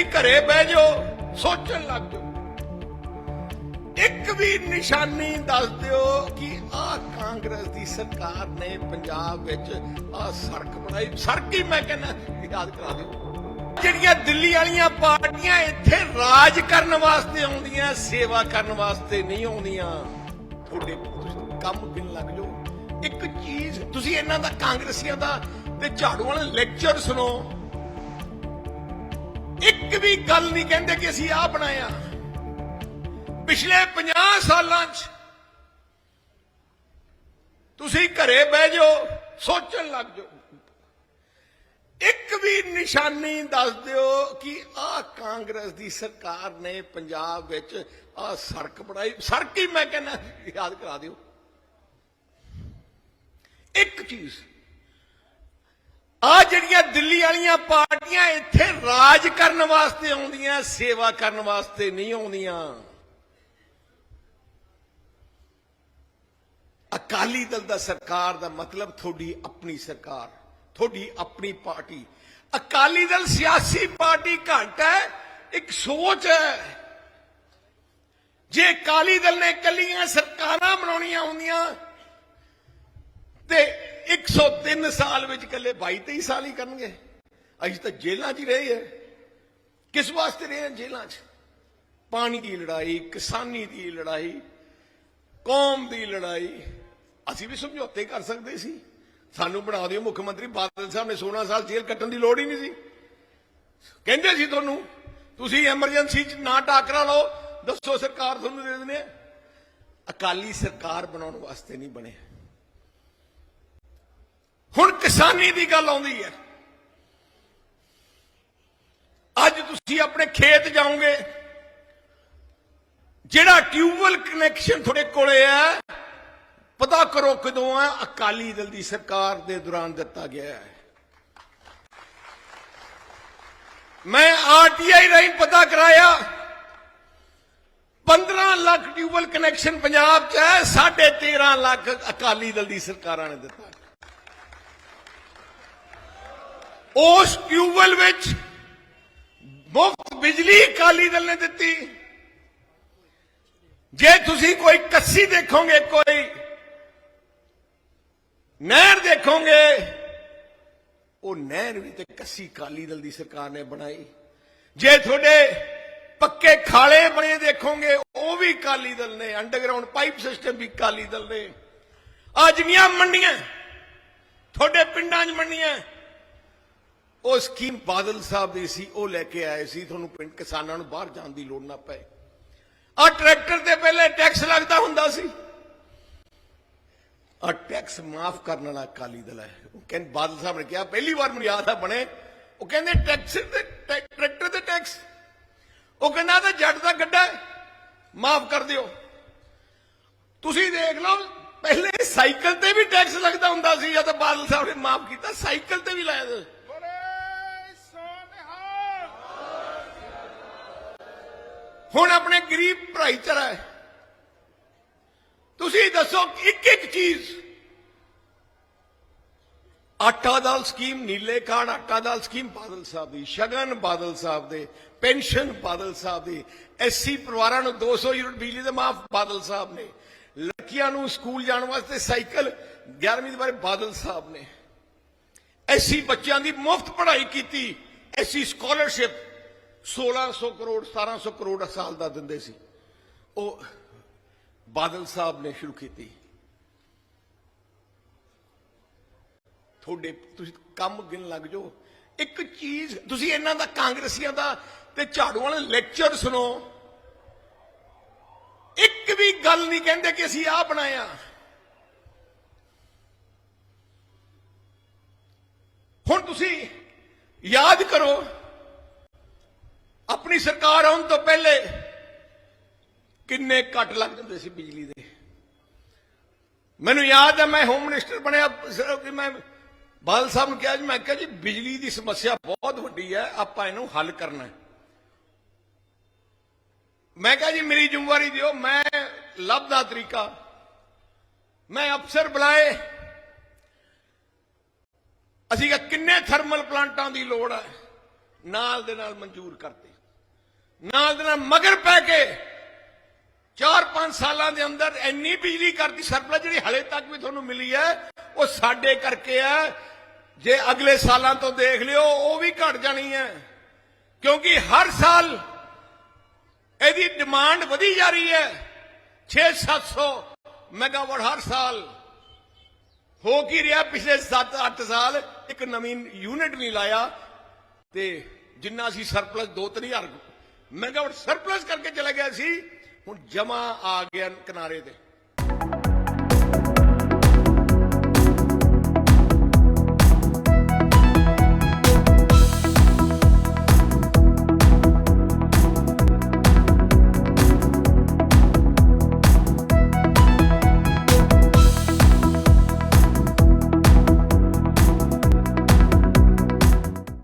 ਤੁਸੀਂ ਘਰੇ ਬਹਿ ਜਾਓ, ਸੋਚਣ ਲੱਗ ਜਾਓ। ਇੱਕ ਵੀ ਨਿਸ਼ਾਨੀ ਦੱਸ ਦਿਓ ਕਿ ਆਹ ਕਾਂਗਰਸ ਦੀ ਸਰਕਾਰ ਨੇ ਪੰਜਾਬ ਵਿੱਚ ਆਹ ਸੜਕ ਬਣਾਈ। ਸੜਕ ਹੀ ਮੈਂ ਕਹਿੰਦਾ, ਯਾਦ ਕਰਾ ਦਿਓ। ਜਿਹੜੀਆਂ ਦਿੱਲੀ ਵਾਲੀਆਂ ਪਾਰਟੀਆਂ ਇੱਥੇ ਰਾਜ ਕਰਨ ਵਾਸਤੇ ਆਉਂਦੀਆਂ, ਸੇਵਾ ਕਰਨ ਵਾਸਤੇ ਨਹੀਂ ਆਉਂਦੀਆਂ, ਤੁਹਾਡੇ ਕੰਮ ਗਿਣ ਲੱਗ ਜਾਓ। ਇੱਕ ਚੀਜ਼, ਤੁਸੀਂ ਇਹਨਾਂ ਦਾ ਕਾਂਗਰਸੀਆਂ ਦਾ ਤੇ ਝਾੜੂ ਵਾਲੇ ਲੈਕਚਰ ਸੁਣੋ। ਇੱਕ ਵੀ ਗੱਲ ਨਹੀਂ ਕਹਿੰਦੇ ਕਿ ਅਸੀਂ ਆਹ ਬਣਾਇਆ। ਪਿਛਲੇ 50 ਸਾਲਾਂ 'ਚ ਤੁਸੀਂ ਘਰੇ ਬਹਿ ਜਾਓ, ਸੋਚਣ ਲੱਗ ਜਾਓ। ਇੱਕ ਵੀ ਨਿਸ਼ਾਨੀ ਦੱਸ ਦਿਓ ਕਿ ਆਹ ਕਾਂਗਰਸ ਦੀ ਸਰਕਾਰ ਨੇ ਪੰਜਾਬ ਵਿੱਚ ਆਹ ਸੜਕ ਬਣਾਈ। ਸੜਕ ਹੀ ਮੈਂ ਕਹਿੰਦਾ, ਯਾਦ ਕਰਾ ਦਿਓ। ਇੱਕ ਚੀਜ਼ ਆ ਜਿਹੜੀਆਂ ਦਿੱਲੀ ਵਾਲੀਆਂ ਪਾਰਟੀਆਂ ਇੱਥੇ ਰਾਜ ਕਰਨ ਵਾਸਤੇ ਆਉਂਦੀਆਂ, ਸੇਵਾ ਕਰਨ ਵਾਸਤੇ ਨਹੀਂ ਆਉਂਦੀਆਂ। ਅਕਾਲੀ ਦਲ ਦਾ ਸਰਕਾਰ ਦਾ ਮਤਲਬ ਤੁਹਾਡੀ ਆਪਣੀ ਸਰਕਾਰ, ਤੁਹਾਡੀ ਆਪਣੀ ਪਾਰਟੀ। ਅਕਾਲੀ ਦਲ ਸਿਆਸੀ ਪਾਰਟੀ ਘੱਟ ਹੈ, ਇੱਕ ਸੋਚ ਹੈ। ਜੇ ਅਕਾਲੀ ਦਲ ਨੇ ਕੱਲੀਆਂ ਸਰਕਾਰਾਂ ਬਣਾਉਣੀਆਂ ਹੁੰਦੀਆਂ, ਤੇ 103 ਸਾਲ ਵਿੱਚ ਕੱਲੇ 22 23 ਸਾਲ ਹੀ ਕਰਨਗੇ। ਅਸੀਂ ਤਾਂ ਜੇਲ੍ਹਾਂ 'ਚ ਹੀ ਰਹੇ ਹੈ। ਕਿਸ ਵਾਸਤੇ ਰਹੇ ਹਾਂ ਜੇਲ੍ਹਾਂ 'ਚ? ਪਾਣੀ ਦੀ ਲੜਾਈ, ਕਿਸਾਨੀ ਦੀ ਲੜਾਈ, ਕੌਮ ਦੀ ਲੜਾਈ। ਅਸੀਂ ਵੀ ਸਮਝੌਤੇ ਕਰ ਸਕਦੇ ਸੀ। ਸਾਨੂੰ ਬਣਾ ਦਿਓ ਮੁੱਖ ਮੰਤਰੀ, ਬਾਦਲ ਸਾਹਿਬ ਨੇ 16 ਸਾਲ ਜੇਲ੍ਹ ਕੱਟਣ ਦੀ ਲੋੜ ਹੀ ਨਹੀਂ ਸੀ। ਕਹਿੰਦੇ ਸੀ ਤੁਹਾਨੂੰ, ਤੁਸੀਂ ਐਮਰਜੈਂਸੀ 'ਚ ਨਾ ਟਾਕਰਾ ਲਓ, ਦੱਸੋ ਸਰਕਾਰ ਤੁਹਾਨੂੰ ਦੇ ਦਿੰਦੇ ਆ। ਅਕਾਲੀ ਸਰਕਾਰ ਬਣਾਉਣ ਵਾਸਤੇ ਨਹੀਂ ਬਣੇ ਹੁਣ ਕਿਸਾਨੀ ਦੀ ਗੱਲ ਆਉਂਦੀ ਹੈ। ਅੱਜ ਤੁਸੀਂ ਆਪਣੇ ਖੇਤ ਜਾਓਗੇ। ਜਿਹੜਾ ਟਿਊਬਵੈਲ ਕਨੈਕਸ਼ਨ ਤੁਹਾਡੇ ਕੋਲੇ ਹੈ, ਪਤਾ ਕਰੋ ਕਦੋਂ ਹੈ, ਅਕਾਲੀ ਦਲ ਦੀ ਸਰਕਾਰ ਦੇ ਦੌਰਾਨ ਦਿੱਤਾ ਗਿਆ ਹੈ। ਮੈਂ ਆਰਟੀਆਈ ਰਾਹੀਂ ਪਤਾ ਕਰਾਇਆ 15 ਲੱਖ ਟਿਊਬਵੈਲ ਕਨੈਕਸ਼ਨ ਪੰਜਾਬ 'ਚ ਹੈ 13.5 ਲੱਖ ਅਕਾਲੀ ਦਲ ਦੀ ਸਰਕਾਰਾਂ ਨੇ ਦਿੱਤਾ। ਉਸ ਟਿਊਬਵੈਲ ਵਿੱਚ ਮੁਫਤ ਬਿਜਲੀ ਅਕਾਲੀ ਦਲ ਨੇ ਦਿੱਤੀ। ਜੇ ਤੁਸੀਂ ਕੋਈ ਕੱਸੀ ਦੇਖੋਗੇ, ਕੋਈ ਨਹਿਰ ਦੇਖੋਗੇ, ਉਹ ਨਹਿਰ ਵੀ ਤੇ ਕੱਸੀ ਅਕਾਲੀ ਦਲ ਦੀ ਸਰਕਾਰ ਨੇ ਬਣਾਈ। ਜੇ ਤੁਹਾਡੇ ਪੱਕੇ ਖਾਲੇ ਬਣੇ ਦੇਖੋਗੇ, ਉਹ ਵੀ ਅਕਾਲੀ ਦਲ ਨੇ ਅੰਡਰਗਰਾਉਂਡ ਪਾਈਪ ਸਿਸਟਮ ਵੀ ਅਕਾਲੀ ਦਲ ਨੇ। ਆ ਜਿੰਨੀਆਂ ਮੰਡੀਆਂ, ਤੁਹਾਡੇ ਪਿੰਡਾਂ 'ਚ ਮੰਡੀਆਂ ਉਹ ਸਕੀਮ ਬਾਦਲ ਸਾਹਿਬ ਦੀ ਸੀ, ਉਹ ਲੈ ਕੇ ਆਏ ਸੀ, ਤੁਹਾਨੂੰ ਪਿੰਡ ਕਿਸਾਨਾਂ ਨੂੰ ਬਾਹਰ ਜਾਣ ਦੀ ਲੋੜ ਨਾ ਪਏ। ਆ ਟਰੈਕਟਰ ਤੇ ਪਹਿਲੇ ਟੈਕਸ ਲੱਗਦਾ ਹੁੰਦਾ ਸੀ। ਆ ਟੈਕਸ ਮਾਫ ਕਰਨ ਵਾਲਾ ਅਕਾਲੀ ਦਲ ਹੈ। ਉਹ ਕਹਿੰਦੇ, ਬਾਦਲ ਸਾਹਿਬ ਨੇ ਕਿਹਾ, ਪਹਿਲੀ ਵਾਰ ਮੈਨੂੰ ਯਾਦ ਆ ਬਣੇ। ਉਹ ਕਹਿੰਦੇ, ਟੈਕਸ ਤੇ ਟਰੈਕਟਰ ਤੇ ਟੈਕਸ। ਉਹ ਕਹਿੰਦਾ ਤਾਂ ਜੱਟ ਦਾ ਗੱਡਾ ਮਾਫ ਕਰ ਦਿਓ। ਤੁਸੀਂ ਦੇਖ ਲਓ, ਪਹਿਲੇ ਸਾਈਕਲ ਤੇ ਵੀ ਟੈਕਸ ਲੱਗਦਾ ਹੁੰਦਾ ਸੀ ਜਦ ਬਾਦਲ ਸਾਹਿਬ ਨੇ ਮਾਫ ਕੀਤਾ, ਸਾਈਕਲ ਤੇ ਵੀ ਲਾਇਆ ਹੁਣ ਆਪਣੇ ਗਰੀਬ ਭਾਈਚਾਰਾ ਹੈ। ਤੁਸੀਂ ਦੱਸੋ ਇੱਕ ਇੱਕ ਚੀਜ਼। ਆਟਾ ਦਾਲ ਸਕੀਮ, ਨੀਲੇ ਕਾਰਡ, ਆਟਾ ਦਾਲ ਸਕੀਮ ਬਾਦਲ ਸਾਹਿਬ ਦੀ, ਸ਼ਗਨ ਬਾਦਲ ਸਾਹਿਬ ਦੇ, ਪੈਨਸ਼ਨ ਬਾਦਲ ਸਾਹਿਬ ਦੀ ਐਸਸੀ ਪਰਿਵਾਰਾਂ ਨੂੰ 200 ਯੂਨਿਟ ਬਿਜਲੀ ਦੇ ਮਾਫ ਬਾਦਲ ਸਾਹਿਬ ਨੇ, ਲੜਕੀਆਂ ਨੂੰ ਸਕੂਲ ਜਾਣ ਵਾਸਤੇ ਸਾਈਕਲ 11ਵੀਂ ਦੇ ਬਾਰੇ ਬਾਦਲ ਸਾਹਿਬ ਨੇ, ਐਸੀ ਬੱਚਿਆਂ ਦੀ ਮੁਫਤ ਪੜ੍ਹਾਈ ਕੀਤੀ, ਐਸੀ ਸਕਾਲਰਸ਼ਿਪ 1600 ਕਰੋੜ 1700 ਕਰੋੜ ਸਾਲ ਦਾ ਦਿੰਦੇ ਸੀ। ਉਹ ਬਾਦਲ ਸਾਹਿਬ ਨੇ ਸ਼ੁਰੂ ਕੀਤੀ। ਤੁਹਾਡੇ, ਤੁਸੀਂ ਕੰਮ ਗਿਣ ਲੱਗ ਜਾਓ। ਇੱਕ ਚੀਜ਼, ਤੁਸੀਂ ਇਹਨਾਂ ਦਾ ਕਾਂਗਰਸੀਆਂ ਦਾ ਤੇ ਝਾੜੂ ਵਾਲੇ ਲੈਕਚਰ ਸੁਣੋ। ਇੱਕ ਵੀ ਗੱਲ ਨਹੀਂ ਕਹਿੰਦੇ ਕਿ ਅਸੀਂ ਆਹ ਬਣਾਇਆ ਹੁਣ ਤੁਸੀਂ ਯਾਦ ਕਰੋ ਆਪਣੀ ਸਰਕਾਰ ਆਉਣ ਤੋਂ ਪਹਿਲੇ ਕਿੰਨੇ ਕੱਟ ਲੱਗ ਜਾਂਦੇ ਸੀ ਬਿਜਲੀ ਦੇ ਮੈਨੂੰ ਯਾਦ ਹੈ ਮੈਂ ਹੋਮ ਮਿਨਿਸਟਰ ਬਣਿਆ ਸ- ਕਿ ਮੈਂ ਬਾਦਲ ਸਾਹਿਬ ਨੂੰ ਕਿਹਾ ਜੀ ਮੈਂ ਕਿਹਾ ਜੀ ਬਿਜਲੀ ਦੀ ਸਮੱਸਿਆ ਬਹੁਤ ਵੱਡੀ ਹੈ ਆਪਾਂ ਇਹਨੂੰ ਹੱਲ ਕਰਨਾ ਹੈ ਮੈਂ ਕਿਹਾ ਜੀ ਮੇਰੀ ਜ਼ਿੰਮੇਵਾਰੀ ਦਿਓ ਮੈਂ ਲੱਭਦਾ ਤਰੀਕਾ ਮੈਂ ਅਫਸਰ ਬੁਲਾਏ ਅਸੀਂ ਕਿਹਾ ਕਿੰਨੇ ਥਰਮਲ ਪਲਾਂਟਾਂ ਦੀ ਲੋੜ ਹੈ ਨਾਲ ਦੇ ਨਾਲ ਮਨਜ਼ੂਰ ਕਰਤੇ ਨਾਲ ਦੇ ਨਾਲ ਮਗਰ ਪੈ ਕੇ 4-5 ਸਾਲਾਂ ਦੇ ਅੰਦਰ ਇੰਨੀ ਬਿਜਲੀ ਕਰਦੀ ਸਰਪਲਸ ਜਿਹੜੀ ਹਲੇ ਤੱਕ ਵੀ ਤੁਹਾਨੂੰ ਮਿਲੀ ਹੈ, ਉਹ ਸਾਡੇ ਕਰਕੇ ਹੈ। ਜੇ ਅਗਲੇ ਸਾਲਾਂ ਤੋਂ ਦੇਖ ਲਿਓ, ਉਹ ਵੀ ਘਟ ਜਾਣੀ ਹੈ। ਕਿਉਂਕਿ ਹਰ ਸਾਲ ਇਹਦੀ ਡਿਮਾਂਡ ਵਧੀ ਜਾ ਰਹੀ ਹੈ। 6-700 ਮੈਗਾਵਾਟ ਹਰ ਸਾਲ। ਹੋ ਕੀ ਰਿਹਾ ਪਿਛਲੇ 7-8 ਸਾਲ? ਇੱਕ ਨਵੀਂ ਯੂਨਿਟ ਨਹੀਂ ਲਾਇਆ ਤੇ ਜਿੰਨਾ ਅਸੀਂ ਸਰਪਲਸ 2-3000 ਮੈਗਾਵਾਟ ਸਰਪਲਸ ਕਰਕੇ ਚਲਾ ਗਿਆ ਸੀ ਹੁਣ ਜਮਾ ਆ ਗਿਆ ਕਿਨਾਰੇ ਤੇ।